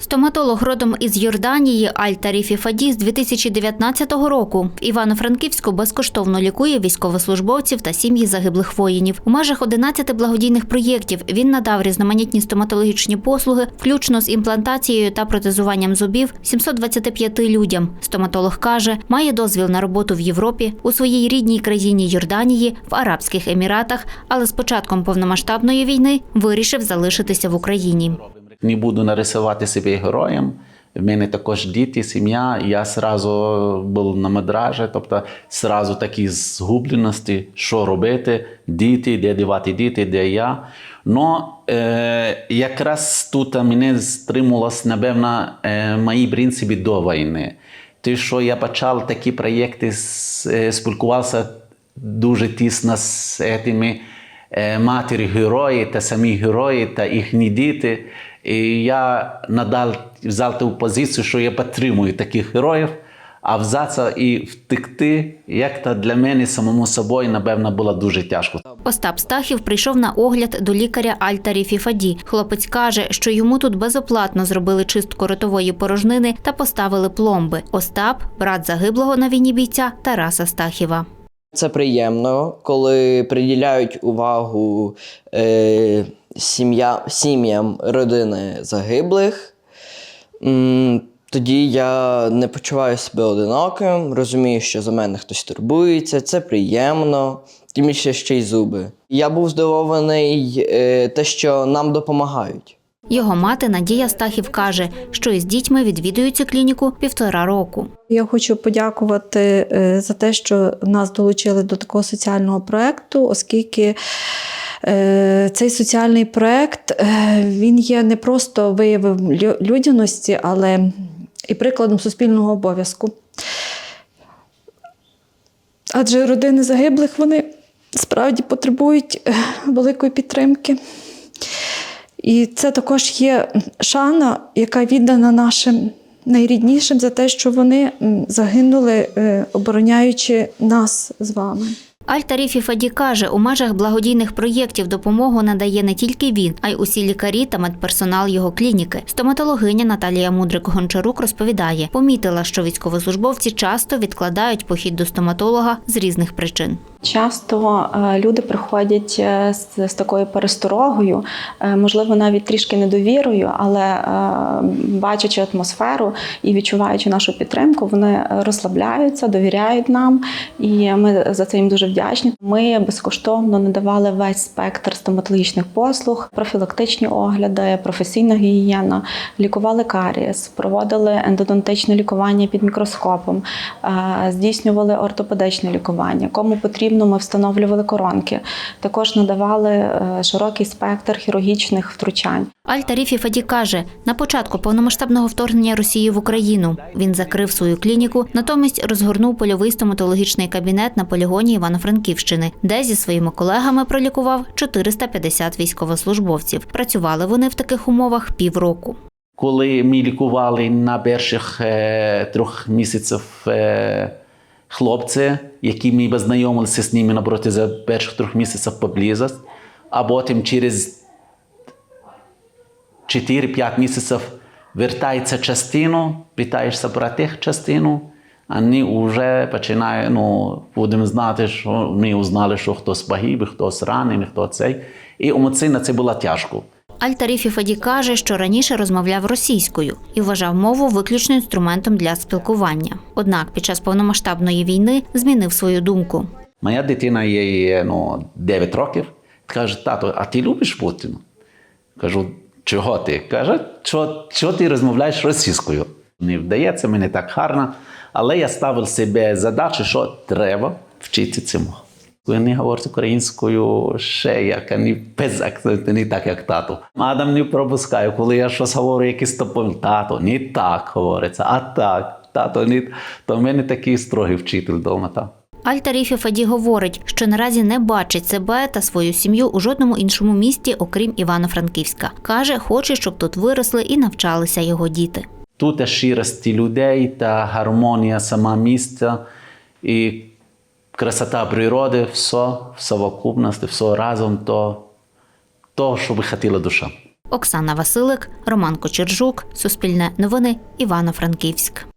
Стоматолог родом із Йорданії Аль-Таріфі Фаді з 2019 року в Івано-Франківську безкоштовно лікує військовослужбовців та сім'ї загиблих воїнів. У межах 11 благодійних проєктів він надав різноманітні стоматологічні послуги, включно з імплантацією та протезуванням зубів 725 людям. Стоматолог каже, має дозвіл на роботу в Європі, у своїй рідній країні Йорданії, в Арабських Еміратах, але з початком повномасштабної війни вирішив залишитися в Україні. Не буду нарисувати себе героєм. В мене також діти, сім'я. Я сразу був на медражі, тобто сразу такі згубленості, що робити, діти, де дівати діти, де я. Но е, якраз тут мене стримувалось, напевно, е, мої принципи до війни. Те, що я почав такі проєкти, е, спілкувався дуже тісно з цими е, матері герої та самі герої та їхні діти. І я надав взяв ту позицію, що я підтримую таких героїв, а взятися і втекти, як то для мене самому собою, напевно, було дуже тяжко. Остап Стахів прийшов на огляд до лікаря Аль-Таріфі Фаді. Хлопець каже, що йому тут безоплатно зробили чистку ротової порожнини та поставили пломби. Остап брат загиблого на війні бійця Тараса Стахіва. Це приємно, коли приділяють увагу е, сім'я, сім'ям родини загиблих. М, Тоді я не почуваю себе одиноким, розумію, що за мене хтось турбується, це приємно, тим більше ще й зуби. Я був здивований, е, те, що нам допомагають. Його мати Надія Стахів каже, що із дітьми відвідують цю клініку півтора року. Я хочу подякувати е, за те, що нас долучили до такого соціального проєкту, оскільки е, цей соціальний проєкт е, він є не просто виявом людяності, але і прикладом суспільного обов'язку. Адже родини загиблих вони справді потребують великої підтримки. І це також є шана, яка віддана нашим найріднішим за те, що вони загинули, е, обороняючи нас з вами. Аль-Таріфі Фаді каже, у межах благодійних проєктів допомогу надає не тільки він, а й усі лікарі та медперсонал його клініки. Стоматологиня Наталія Мудрик-Гончарук розповідає, помітила, що військовослужбовці часто відкладають похід до стоматолога з різних причин. Часто е, люди приходять е, з, з такою пересторогою, е, можливо, навіть трішки недовірою, але бачачи атмосферу і відчуваючи нашу підтримку, вони розслабляються, довіряють нам, і ми за це їм дуже вдячні. Ми безкоштовно надавали весь спектр стоматологічних послуг, профілактичні огляди, професійна гігієна, лікували карієс, проводили ендодонтичне лікування під мікроскопом, здійснювали ортопедичне лікування. Кому потрібно, ми встановлювали коронки. Також надавали е, широкий спектр хірургічних втручань. Аль-Таріфі Фаді каже, на початку повномасштабного вторгнення Росії в Україну він закрив свою клініку, натомість розгорнув польовий стоматологічний кабінет на полігоні Івано-Франківщини, де зі своїми колегами пролікував 450 військовослужбовців. Працювали вони в таких умовах півроку. Коли ми лікували на перших е, трьох місяців е, хлопці, які ми познайомилися з ними на протязі перших трьох місяців поблизості, а потім через 4-5 місяців вертається частину, питаєшся про тих частину, вони вже починають, ну, будемо знати, що ми узнали, що хтось погиб, хтось ранений, хто цей. І емоційно це було тяжко. Аль-Таріфі Фаді каже, що раніше розмовляв російською і вважав мову виключно інструментом для спілкування. Однак під час повномасштабної війни змінив свою думку. Моя дитина є ну, 9 років. Каже, тато, а ти любиш Путіна? Кажу, чого ти? Каже, що, що ти розмовляєш російською? Не вдається мені так гарно, але я ставив себе задачу, що треба вчити цьому. Вони говорять українською ще як вони без акценту, не так, як тато. Адам не пропускає, коли я щось говорю, якийсь топом, тато, не так говориться, а так, тато, не то в мене такий строгий вчитель вдома. Так. Аль-Таріфі Фаді говорить, що наразі не бачить себе та свою сім'ю у жодному іншому місті, окрім Івано-Франківська. Каже, хоче, щоб тут виросли і навчалися його діти. Тут щирості людей та гармонія сама місця і красота природи, все в совокупності, все разом, то, то що би хотіла душа. Оксана Василик, Роман Кочержук, Суспільне новини, Івано-Франківськ.